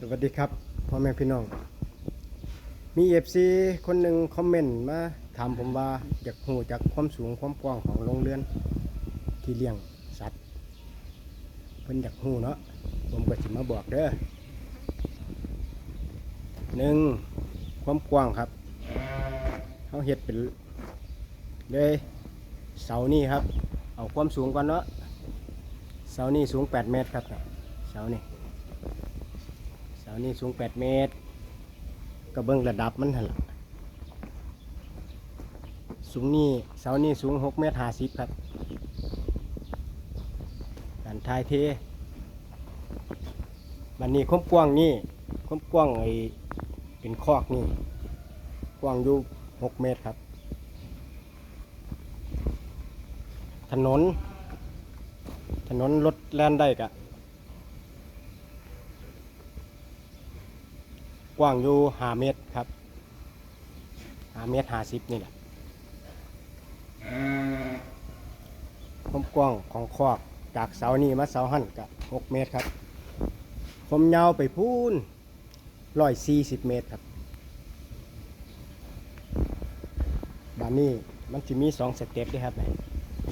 สวัสดีครับพ่อแม่พี่น้อง มีเอฟซีคนหนึ่งคอมเมนต์มาถามผมว่าอยากหูจากความสูงความกว้างของโรงเรือน ที่เลี้ยงสัตว์เพิ่นอยากหูเนาะผมก็สิมาบอกเด้อหนึ่งความกว้างครับเขาเฮ็ดเป็นเลยเสานี่ครับ เอาความสูงก่อนเนาะเสานี่สูง 8 เมตรครับเสานี่ เสานี่สูง 8 เมตร ก็เบิ่งระดับมันหันล่ะสูงนี่เสานี่สูง 6 เมตร50ครับการทายเทบันนี้ความกว้างนี่ความกว้างไอ้เป็นคอกนี่ กว้างอยู่ 6 เมตรครับ ถนน ถนนรถแล่นได้กะ กว้างอยู่หาเมตรครับหาเมตรหาสิบนี่แหละความกว้างของคอกจากเสานี่มาเสาหั่นกับหกเมตรครับความยาวไปพูนร้อยสี่สิบเมตรครับบานนี้มันจะมีสองสเต็ปด้วยครับเนี่ย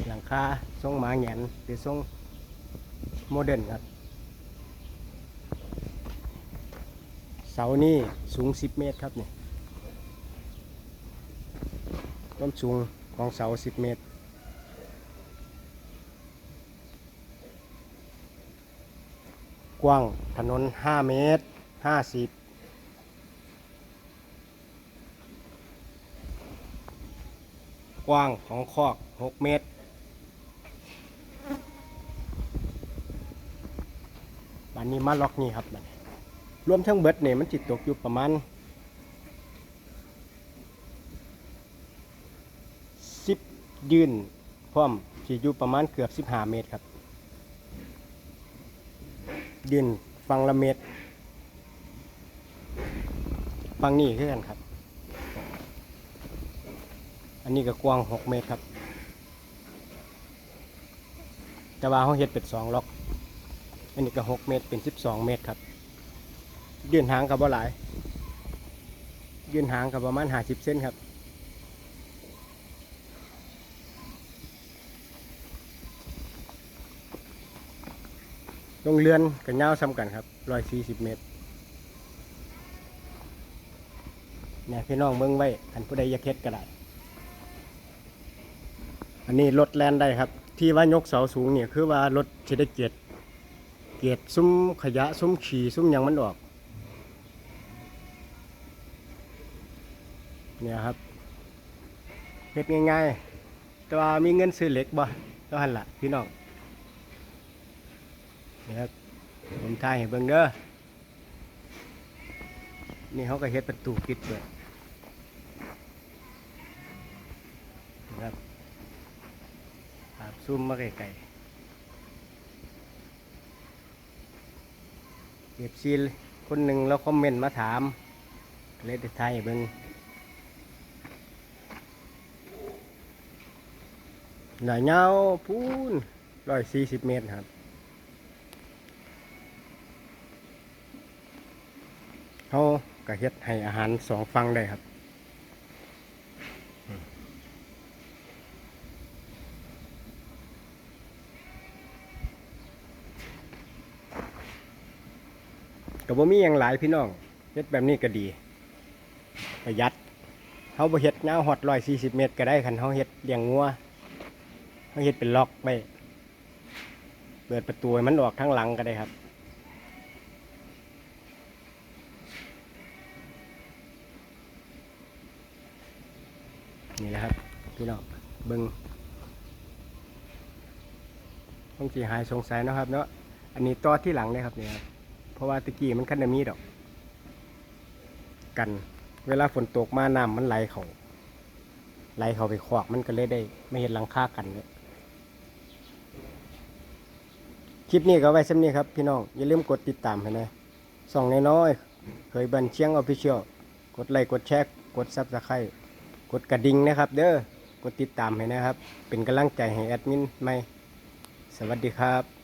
หลังคาทรงหมาแหงนหรือทรงโมเดิร์นครับ เสานี่สูง 10 เมตรครับเนี่ยต้นสูงของเสา 10 เมตร กว้างถนน 5 เมตร 50กว้างของคอก 6 เมตร บันนี้มาล็อกนี่ครับบัน รวมทั้งเบิดเนี่ยมันจิตตกอยู่ประมาณสิบยืนพร้อมสิอยู่ประมาณเกือบสิบห้าเมตรครับ ยืนฟังละเมตรฟังนี่คือกันครับ อันนี้ก็กว้างหกเมตรครับ แต่ว่าเขาเฮ็ดเป็นสองล็อก อันนี้ก็หกเมตรเป็นสิบสองเมตรครับ ยืนหางกับบ่หลาย ยืนหางกับประมาณหาสิบเส้นครับ ลงเรือนกับเงาวซ้ำกันครับร้อยสี่สิบเมตรเนี่ยพี่น้องเบิ่งไว้อันผู้ใดอยากเฮ็ดก็ได้ อันนี้รถแลนได้ครับ ที่ว่ายกเสาสูงเนี่ยคือว่ารถจะได้เกียรติเกียรติซุ้มขยะซุ้มขี่ซุ้มยังมันออก เนี่ยครับเฮ็ดง่ายๆ แต่ว่ามีเงินซื้อเหล็กบ่ก็หันละพี่น้องนี่ครับผมทายให้เบิ่งเด้อนี่เขาก็เฮ็ดประตูปิดเบิดนะครับครับซูมมาไกลๆเก็บซีลคนหนึ่งแล้วคอมเมนต์มาถาม เลยได้ทายให้เบิ่ง หน่อยเงาพูนร้อยสี่สิบเมตรครับเขาก็เฮ็ดให้อาหารสองฟังได้ครับก็บ่มีอย่างหลายพี่น้องเฮ็ดแบบนี้ก็ดี ประหยัดเขาบ่เฮ็ดเงาฮอดร้อยสี่สิบเมตรก็ได้คันเขาเฮ็ดเลี้ยงงัว เขาเฮ็ดเป็นล็อกไปเปิดประตูให้มันออกทั้งหลังก็ได้ครับนี่แหละครับ พี่น้องเบิงต้องสีหายสงสัยนะครับเนาะอันนี้ต่อที่หลังเลยครับเนี่ยครับเพราะว่าตะกี้มันคันดมีดอก กัน เวลาฝนตกมาน้ำมันไหลเขาไหลเขาไปขวากมันก็เลยได้ ไม่เห็นหลังคากันเลย คลิปนี้ก็ไว้สักนี้ครับพี่น้อง อย่าลืมกดติดตามให้นะส่องน้อยๆเคยบันเชียงออฟฟิเชียลกดไลค์กดแชร์กดซับสไครต์กดกระดิ่งนะครับ เด้อกดติดตามให้นะครับ เป็นกำลังใจให้แอดมินใหม่สวัสดีครับ